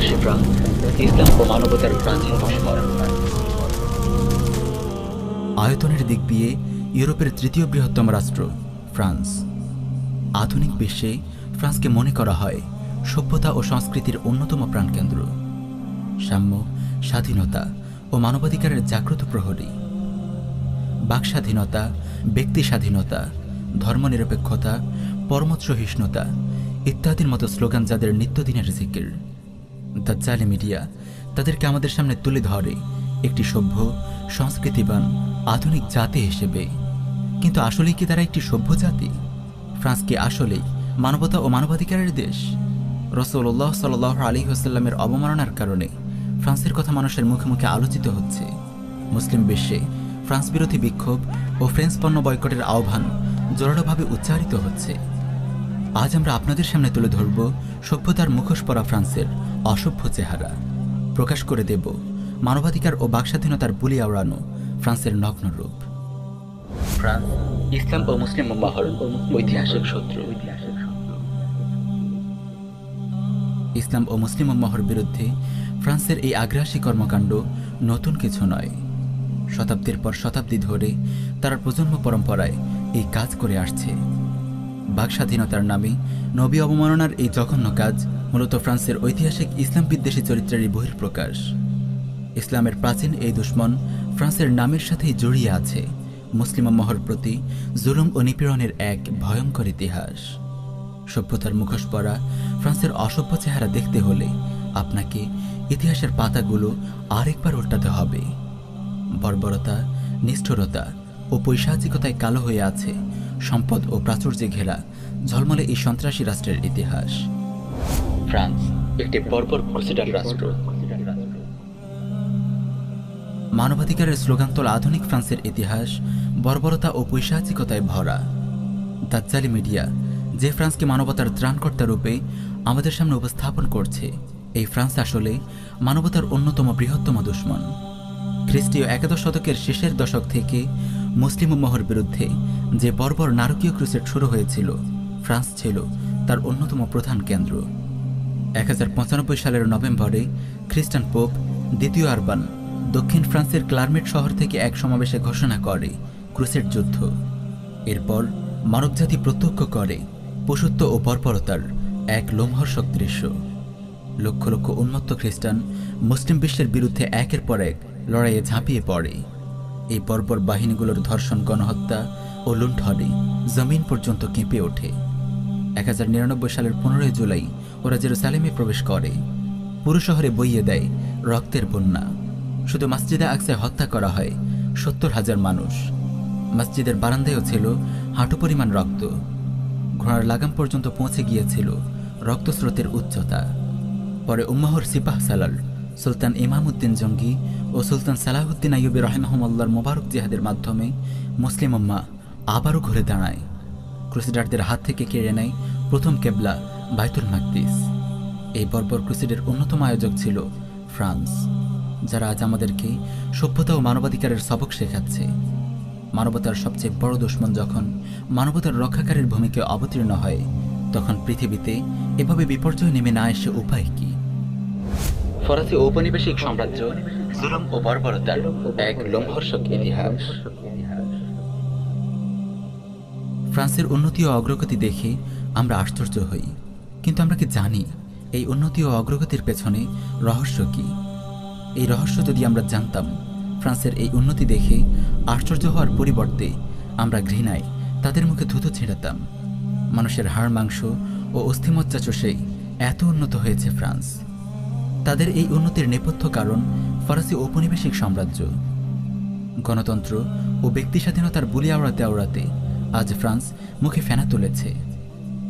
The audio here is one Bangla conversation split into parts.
ইসলাম ও মানবতার প্রাচীন আয়তনের দিক দিয়ে ইউরোপের তৃতীয় বৃহত্তম রাষ্ট্র, ফ্রান্স। আধুনিক বিশ্বে ফ্রান্সকে মনে করা হয় সভ্যতা ও সংস্কৃতির অন্যতম প্রাণকেন্দ্র। সাম্য, স্বাধীনতা ও মানবাধিকারের জাগ্রত প্রহরী। বাক স্বাধীনতা, ব্যক্তি স্বাধীনতা, ধর্মনিরপেক্ষতা পরমত সহিষ্ণুতা ইত্যাদির মতো স্লোগান যাদের নিত্যদিনের জিকির। দাজ্জালে মিডিয়া তাদেরকে আমাদের সামনে তুলে ধরে একটি সভ্য, সংস্কৃতিবান, আধুনিক জাতি হিসেবে। কিন্তু আসলেই কি তারা একটি সভ্য জাতি? ফ্রান্স কি আসলেই মানবতা ও মানবাধিকারের দেশ? রসৌল্লাহ সাল আলী হোসাল্লামের অবমাননার কারণে ফ্রান্সের কথা মানুষের মুখে মুখে আলোচিত হচ্ছে। মুসলিম বিশ্বে ফ্রান্স বিরোধী বিক্ষোভ ও ফ্রেঞ্চ পণ্য বয়কটের আহ্বান জোরালোভাবে উচ্চারিত হচ্ছে। আজ আমরা আপনাদের সামনে তুলে ধরব সভ্যতার মুখোশ পরা ফ্রান্সের অসভ্য চেহারা। প্রকাশ করে দেব মানবাধিকার ও বাকস্বাধীনতার বুলি আওড়ানো ফ্রান্সের নগ্ন রূপ। ফ্রান্স ইসলাম ও মুসলিম ঐতিহাসিক শত্রু। ইসলাম ও মুসলিম উম্মাহর বিরুদ্ধে ফ্রান্সের এই আগ্রাসী কর্মকাণ্ড নতুন কিছু নয়। শতাব্দীর পর শতাব্দী ধরে তারা প্রজন্ম পরম্পরায় এই কাজ করে আসছে। বাক স্বাধীনতার নামে নবী অবমাননার এই জঘন্য কাজ মূলত ফ্রান্সের ঐতিহাসিক ইসলাম বিদ্বেষী চরিত্রেরই বহির্প্রকাশ ইসলামের প্রাচীন এই দুশ্মন ফ্রান্সের নামের সাথেই জড়িয়ে আছে। মুসলিম মহর প্রতি জুলুম ও নিপীড়নের এক ভয়ঙ্কর ইতিহাস। সভ্যতার মুখোশ পরা ফ্রান্সের অসভ্য চেহারা দেখতে হলে আপনাকে ইতিহাসের পাতাগুলো আরেকবার উল্টাতে হবে। বর্বরতা, নিষ্ঠুরতা ও পৈশাচিকতায় কালো হয়ে আছে সম্পদ ও প্রাচুর্যে ঘেরা ঝলমলে এই সন্ত্রাসী রাষ্ট্রের ইতিহাস। ফ্রান্স একটি বর্বর ক্রুসেডার রাষ্ট্র। মানবাধিকারের স্লোগান তোলা আধুনিক ফ্রান্সের ইতিহাস বর্বরতা ও পৈশাচিকতায় ভরা। দাজ্জালি মিডিয়া যে ফ্রান্সকে মানবতার ত্রাণকর্তা রূপে আমাদের সামনে উপস্থাপন করছে এই ফ্রান্স আসলে মানবতার অন্যতম বৃহত্তম দুশ্মন। খ্রিস্টীয় একাদশ শতকের শেষের দশক থেকে মুসলিম মহর বিরুদ্ধে যে বর্বর নারকীয় ক্রুসেট শুরু হয়েছিল ফ্রান্স ছিল তার অন্যতম প্রধান কেন্দ্র। এক হাজার পঁচানব্বই সালের নভেম্বরে খ্রিস্টান পোপ দ্বিতীয় আরবান দক্ষিণ ফ্রান্সের ক্লারমেট শহর থেকে এক সমাবেশে ঘোষণা করে ক্রুসেড যুদ্ধ। এরপর মানবজাতি প্রত্যক্ষ করে পশুত্ব ও পরপরতার এক লোমহর্ষক দৃশ্য। লক্ষ লক্ষ উন্মত্ত খ্রিস্টান মুসলিম বিশ্বের বিরুদ্ধে একের পর এক লড়াইয়ে ঝাঁপিয়ে পড়ে। এই পরপর বাহিনীগুলোর ধর্ষণ, গণহত্যা ও লুণ্ঠনে জমিন পর্যন্ত কেঁপে ওঠে। এক হাজার নিরানব্বই সালের পনেরোই জুলাই ওরা জেরুসালেমে প্রবেশ করে। পুরো শহরে বইয়ে দেয় রক্তের বন্যা। শুধু মসজিদে আকসায় হত্যা করা হয় সত্তর হাজার মানুষ। মসজিদের বারান্দায়ও ছিল হাঁটু পরিমাণ রক্ত। ঘোড়ার লাগাম পর্যন্ত পৌঁছে গিয়েছিল রক্তস্রোতের উচ্চতা। পরে উম্মাহর সিপাহ সালাল, সুলতান ইমামউদ্দিন জঙ্গি ও সুলতান সালাহুদ্দিন আইয়ুবী রহেমাহমল্লার মোবারক জিহাদের মাধ্যমে মুসলিম উম্মা আবারও ঘুরে দাঁড়ায়। ক্রুসিডারদের হাত থেকে কেড়ে নেয় প্রথম কেবলা বাইতুল মাকদিস। এই বর্বর ক্রুসিডের অন্যতম আয়োজক ছিল ফ্রান্স, যারা আজ আমাদেরকে সভ্যতা ও মানবাধিকারের সবক শেখাচ্ছে। মানবতার সবচেয়ে বড় দুশ্মন যখন মানবতার রক্ষাকারীর ভূমিকায় অবতীর্ণ হয়, তখন পৃথিবীতে এভাবে বিপর্যয় নেমে না এসে উপায় কি? ফরাসি ঔপনিবেশিক সাম্রাজ্য জুলুম ও বর্বরতার এক লোমহর্ষক ইতিহাস। ফ্রান্সের উন্নতি ও অগ্রগতি দেখে আমরা আশ্চর্য হই। কিন্তু আমরা কি জানি এই উন্নতি ও অগ্রগতির পেছনে রহস্য কি? এই রহস্য যদি আমরা জানতাম, ফ্রান্সের এই উন্নতি দেখে আশ্চর্য হওয়ার পরিবর্তে আমরা ঘৃণায় তাদের মুখে ধুতো ছেড়াতাম। মানুষের হাড় মাংস ও অস্থিমজ্জা চষেই এত উন্নত হয়েছে ফ্রান্স। তাদের এই উন্নতির নেপথ্য কারণ ফরাসি ঔপনিবেশিক সাম্রাজ্য। গণতন্ত্র ও ব্যক্তি স্বাধীনতার বুলি আওড়াতে আওড়াতে আজ ফ্রান্স মুখে ফেনা তুলেছে।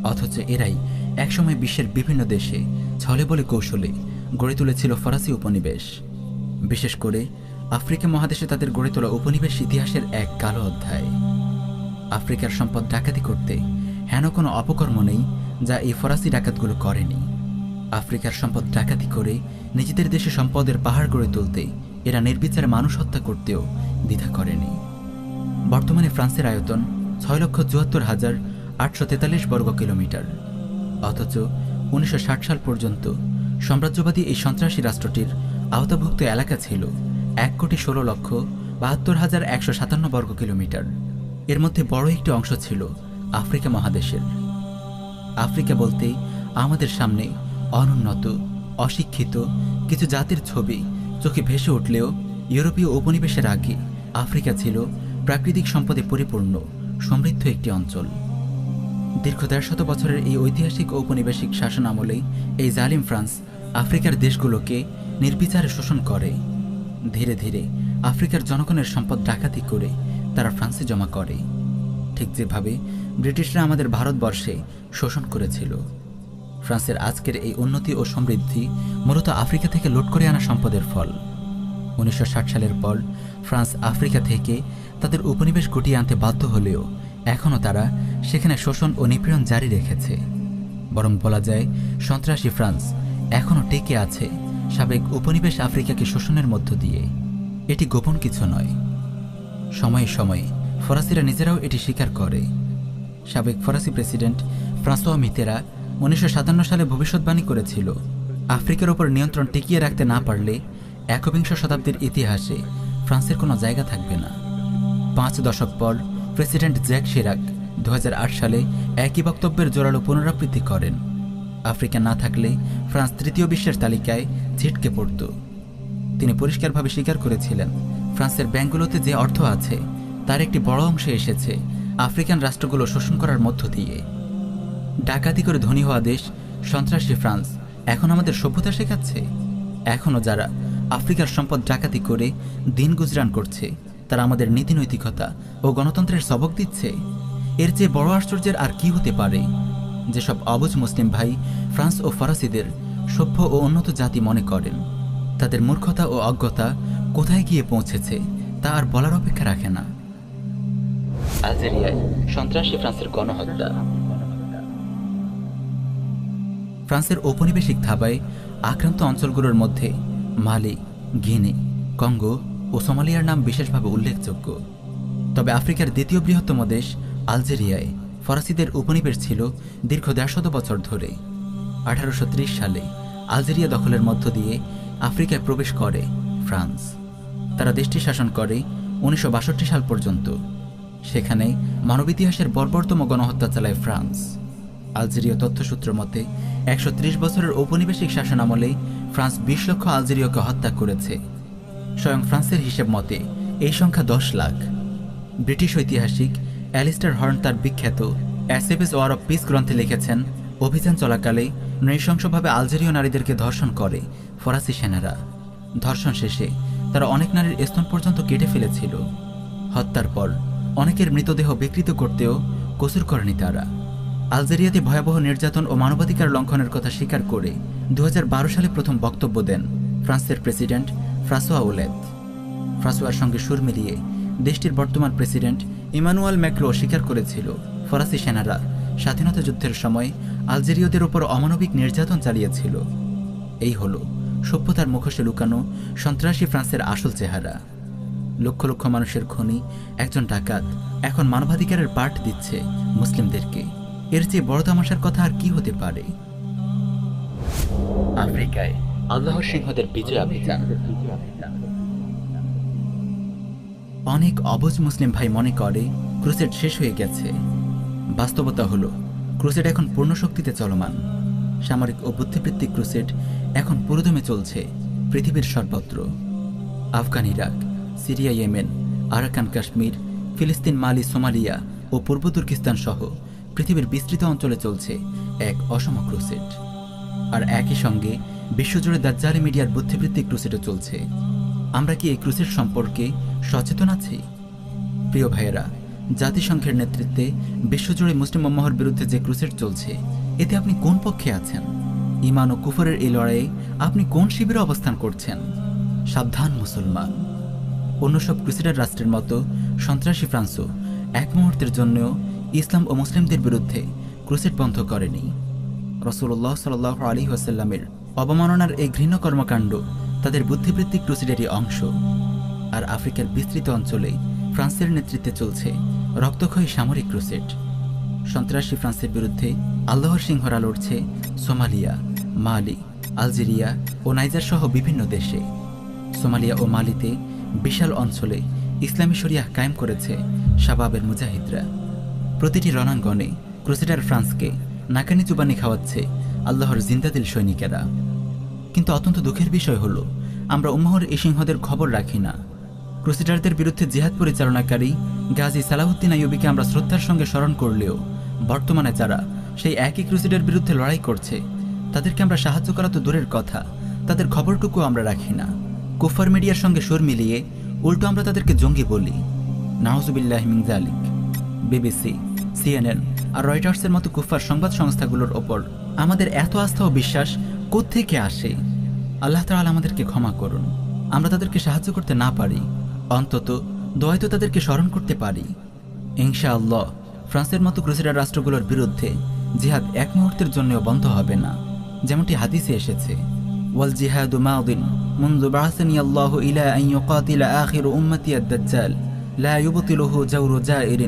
অথচ এরাই একসময় বিশ্বের বিভিন্ন দেশে ছলে বলে কৌশলে গড়ে তুলেছিল ফরাসি উপনিবেশ। বিশেষ করে আফ্রিকা মহাদেশে তাদের গড়ে তোলা উপনিবেশ ইতিহাসের এক কালো অধ্যায়। আফ্রিকার সম্পদ ডাকাতি করতে হেন কোনো অপকর্ম নেই যা এই ফরাসি ডাকাতগুলো করেনি। আফ্রিকার সম্পদ ডাকাতি করে নিজেদের দেশে সম্পদের পাহাড় গড়ে তুলতে এরা নির্বিচারে মানুষ হত্যা করতেও দ্বিধা করেনি। বর্তমানে ফ্রান্সের আয়তন ছয় লক্ষ চুয়াত্তর হাজার আটশো তেতাল্লিশ বর্গ কিলোমিটার অথচ উনিশশো ষাট সাল পর্যন্ত সাম্রাজ্যবাদী এই সন্ত্রাসী রাষ্ট্রটির আওতাভুক্ত এলাকা ছিল এক কোটি ষোলো লক্ষ বাহাত্তর হাজার একশো সাতান্ন বর্গ কিলোমিটার এর মধ্যে বড় একটি অংশ ছিল আফ্রিকা মহাদেশের। আফ্রিকা বলতে আমাদের সামনে অনুন্নত, অশিক্ষিত কিছু জাতির ছবি চোখে ভেসে উঠলেও ইউরোপীয় উপনিবেশের আগে আফ্রিকা ছিল প্রাকৃতিক সম্পদে পরিপূর্ণ। সমৃদ্ধ একটি অঞ্চল। দীর্ঘ দেড়শত বছরের এই ঐতিহাসিক ঔপনিবেশিক শাসন আমলে এই জালিম ফ্রান্স আফ্রিকার দেশগুলোকে নির্বিচারে শোষণ করে। ধীরে ধীরে আফ্রিকার জনগণের সম্পদ ডাকাতি করে তারা ফ্রান্সে জমা করে। ঠিক যেভাবে ব্রিটিশরা আমাদের ভারতবর্ষে শোষণ করেছিল। ফ্রান্সের আজকের এই উন্নতি ও সমৃদ্ধি মূলত আফ্রিকা থেকে লুট করে আনা সম্পদের ফল। উনিশশো ষাট সালের পর ফ্রান্স, আফ্রিকা থেকে তাদের উপনিবেশ গুটিয়ে আনতে বাধ্য হলেও এখনও তারা সেখানে শোষণ ও নিপীড়ন জারি রেখেছে। বরং বলা যায়, সন্ত্রাসী ফ্রান্স এখনও টেকে আছে সাবেক উপনিবেশ আফ্রিকাকে শোষণের মধ্য দিয়ে। এটি গোপন কিছু নয়। সময়ে সময়ে ফরাসিরা নিজেরাও এটি স্বীকার করে। সাবেক ফরাসি প্রেসিডেন্ট ফ্রাঁসোয়া মিতেরা উনিশশো সাতান্ন সালে ভবিষ্যৎবাণী করেছিল, আফ্রিকার ওপর নিয়ন্ত্রণ টিকিয়ে রাখতে না পারলে একবিংশ শতাব্দীর ইতিহাসে ফ্রান্সের কোনো জায়গা থাকবে না। পাঁচ দশক পর প্রেসিডেন্ট জ্যাক শিরাক দু হাজার আট সালে একই বক্তব্যের জোরালো পুনরাবৃত্তি করেন। আফ্রিকা না থাকলে ফ্রান্স তৃতীয় বিশ্বের তালিকায় ছিটকে পড়ত। তিনি পরিষ্কারভাবে স্বীকার করেছিলেন, ফ্রান্সের ব্যাংকগুলোতে যে অর্থ আছে, তার একটি বড় অংশ এসেছে আফ্রিকান রাষ্ট্রগুলো শোষণ করার মধ্য দিয়ে। ডাকাতি করে ধনী হওয়া দেশ, সন্ত্রাসী ফ্রান্স, এখন আমাদের সভ্যতা শেখাচ্ছে? এখনও যারা আফ্রিকার সম্পদ ডাকাতি করে দিন গুজরান করছে। তারা আমাদের নীতি নৈতিকতা ও গণতন্ত্রের সবক দিচ্ছে। এর চেয়ে বড় আশ্চর্যের আর কি হতে পারে? যেসব অবুজ মুসলিম ভাই ফ্রান্স ও ফরাসিদের সভ্য ও উন্নত জাতি মনে করেন, তাদের মূর্খতা ও অজ্ঞতা কোথায় গিয়ে পৌঁছেছে, তা আর বলার অপেক্ষা রাখে না। আলজেরিয়ায় সন্ত্রাসী ফ্রান্সের গণহত্যা। ফ্রান্সের ঔপনিবেশিক থাবায় আক্রান্ত অঞ্চলগুলোর মধ্যে মালি গিনি, কঙ্গো ও সোমালিয়ার নাম বিশেষভাবে উল্লেখযোগ্য। তবে আফ্রিকার দ্বিতীয় বৃহত্তম দেশ আলজেরিয়ায় ফরাসিদের উপনিবেশ ছিল দীর্ঘ দেড়শত বছর ধরে। আঠারোশো ত্রিশ সালে আলজেরিয়া দখলের মধ্য দিয়ে আফ্রিকায় প্রবেশ করে ফ্রান্স। তারা দেশটি শাসন করে উনিশশো বাষট্টি সাল পর্যন্ত। সেখানে মানব ইতিহাসের বর্বরতম গণহত্যা চালায় ফ্রান্স। আলজেরীয় তথ্যসূত্র মতে, একশো ত্রিশ বছরের ঔপনিবেশিক শাসনামলে ফ্রান্স বিশ লক্ষ আলজেরীয়কে হত্যা করেছে। স্বয়ং ফ্রান্সের হিসেব মতে, এই সংখ্যা দশ লাখ। ব্রিটিশ ঐতিহাসিক অ্যালিস্টার হর্ন তার বিখ্যাত অ্যাসেবেস ওয়ার অফ পিস গ্রন্থে লিখেছেন, অভিযান চলাকালে নৃশংসভাবে আলজেরীয় নারীদেরকে ধর্ষণ করে ফরাসি সেনারা। ধর্ষণ শেষে তারা অনেক নারীর স্তন পর্যন্ত কেটে ফেলেছিল। হত্যার পর অনেকের মৃতদেহ বিকৃত করতেও কসুর করেনি তারা। আলজেরিয়াতে ভয়াবহ নির্যাতন ও মানবাধিকার লঙ্ঘনের কথা স্বীকার করে দু হাজার বারো সালে প্রথম বক্তব্য দেন ফ্রান্সের প্রেসিডেন্ট ফ্রাসোয়া ওলেদ ফ্রাসোয়ার সঙ্গে সুর মিলিয়ে দেশটির বর্তমান প্রেসিডেন্ট ইমানুয়াল ম্যাক্রো স্বীকার করেছিল ফরাসি সেনারা স্বাধীনতা যুদ্ধের সময় আলজেরীয়দের ওপর অমানবিক নির্যাতন চালিয়েছিল। এই হল সভ্যতার মুখোশে লুকানো সন্ত্রাসী ফ্রান্সের আসল চেহারা। লক্ষ লক্ষ মানুষের খনি, একজন ডাকাত, এখন মানবাধিকারের পাঠ দিচ্ছে মুসলিমদেরকে। এর চেয়ে বড় তামাশার কথা আর কি হতে পারে? আফ্রিকায় আল্লাহর সিংহদের বিজয় অভিযান অনেক অবুজ মুসলিম ভাই মনে করে, ক্রুসেড শেষ হয়ে গেছে। বাস্তবতা হলো, ক্রুসেড এখন পূর্ণ শক্তিতে চলমান। সামরিক ও বুদ্ধিবৃত্তিক ক্রুসেড এখন পুরোদমে চলছে, পৃথিবীর সর্বত্র। Afghan Iraq, Syria Yemen, Arakan Kashmir, ফিলিস্তিন, মালি, সোমালিয়া ও পূর্ব তুর্কিস্তান সহ পৃথিবীর বিস্তৃত অঞ্চলে চলছে এক অসম ক্রুসেড। আর একই সঙ্গে বিশ্বজুড়ে দাজ্জালি মিডিয়ার বুদ্ধিবৃত্তিক ক্রুসেডও চলছে। আমরা কি এই ক্রুসেড সম্পর্কে সচেতন আছি? প্রিয় ভাইয়েরা, জাতিসংঘের নেতৃত্বে বিশ্বজুড়ে মুসলিম উম্মাহর বিরুদ্ধে যে ক্রুসেড চলছে, এতে আপনি কোন পক্ষে আছেন? ইমান ও কুফরের এই লড়াইয়ে আপনি কোন শিবিরে অবস্থান করছেন? সাবধান মুসলমান। অন্য সব ক্রুসেডার রাষ্ট্রের মতো সন্ত্রাসী ফ্রান্সও এক মুহূর্তের জন্যও ইসলাম ও মুসলিমদের বিরুদ্ধে ক্রুসেড বন্ধ করেনি। রসুল্লাহ সাল আলী ওয়াসাল্লামের অবমাননার এই ঘৃণ্য কর্মকাণ্ড তাদের বুদ্ধিবৃত্তিক ক্রুসেডেরই অংশ। আর আফ্রিকার বিস্তৃত অঞ্চলে ফ্রান্সের নেতৃত্বে চলছে রক্তক্ষয়ী সামরিক ক্রুসেড। সন্ত্রাসী ফ্রান্সের বিরুদ্ধে আল্লাহর সিংহরা লড়ছে সোমালিয়া, মালি, আলজেরিয়া ও নাইজার সহ বিভিন্ন দেশে। সোমালিয়া ও মালিতে বিশাল অঞ্চলে ইসলামী শরিয়াহ কায়েম করেছে শাবাবের মুজাহিদরা। প্রতিটি রণাঙ্গনে ক্রুসেডার ফ্রান্সকে নাকানি চুবানি খাওয়াচ্ছে আল্লাহর জিন্দাদিল সৈনিকেরা। কিন্তু অত্যন্ত দুঃখের বিষয় হলো, আমরা উম্মহর এই সিংহদের খবর রাখি না। ক্রুসেডারদের বিরুদ্ধে জিহাদ পরিচালনাকারী গাজী সালাহুদ্দিন আইয়ুবিকে আমরা শ্রদ্ধার সঙ্গে স্মরণ করলেও, বর্তমানে যারা সেই একই ক্রুসেডার বিরুদ্ধে লড়াই করছে, তাদেরকে আমরা সাহায্য করা তো দূরের কথা, তাদের খবরটুকু আমরা রাখি না। কুফার মিডিয়ার সঙ্গে সুর মিলিয়ে উল্টো আমরা তাদেরকে জঙ্গি বলি। নাহজুবিল্লাহ মিন জালিক বিবিসি, সিএনএন আর রয়টার্সের মতো কুফার সংবাদ সংস্থাগুলোর ওপর আমাদের এত আস্থা ও বিশ্বাস কোত্থেকে আসে আল্লাহ তাআলা আমাদেরকে ক্ষমা করুন আমরা তাদেরকে সাহায্য করতে না পারি অন্তত দোয়াই তো তাদেরকে স্মরণ করতে পারি ইনশাআল্লাহ ফ্রান্সের মতো ক্রুসেডার রাষ্ট্রগুলোর বিরুদ্ধে জিহাদ এক মুহূর্তের জন্যও বন্ধ হবে না যেমনটি হাদিসে এসেছে ওয়াল জিহাদু মাদিন منذ بعثني الله إلى أن يقاتل آخر أمتي الدجال لا يبطله جور جائر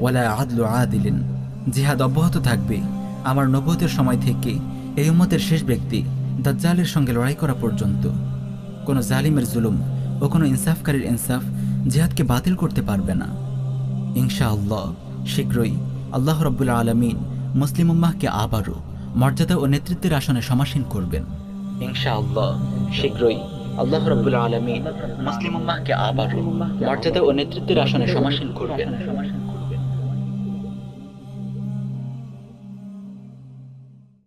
ولا عدل عادل জিহাদ অব্যাহত থাকবে। আমার নবতের সময় থেকে এই উম্মতের শেষ ব্যক্তি দাজ্জালের সঙ্গে লড়াই করা পর্যন্ত। কোনো জালিমের জুলুম ও কোনো ইনসাফকারীর ইনসাফ জিহাদকে বাতিল করতে পারবে না। ইনশাআল্লাহ, শীঘ্রই আল্লাহ রব্বুল আলমিন মুসলিম উম্মাহকে আবারও মর্যাদা ও নেতৃত্বের আসনে সমাসীন করবেন। ইনশাআল্লাহ, শীঘ্রই আল্লাহ রব্বুল আলমিন মুসলিম উম্মাহকে আবারও মর্যাদা ও নেতৃত্বের আসনে সমাসীন করবেন।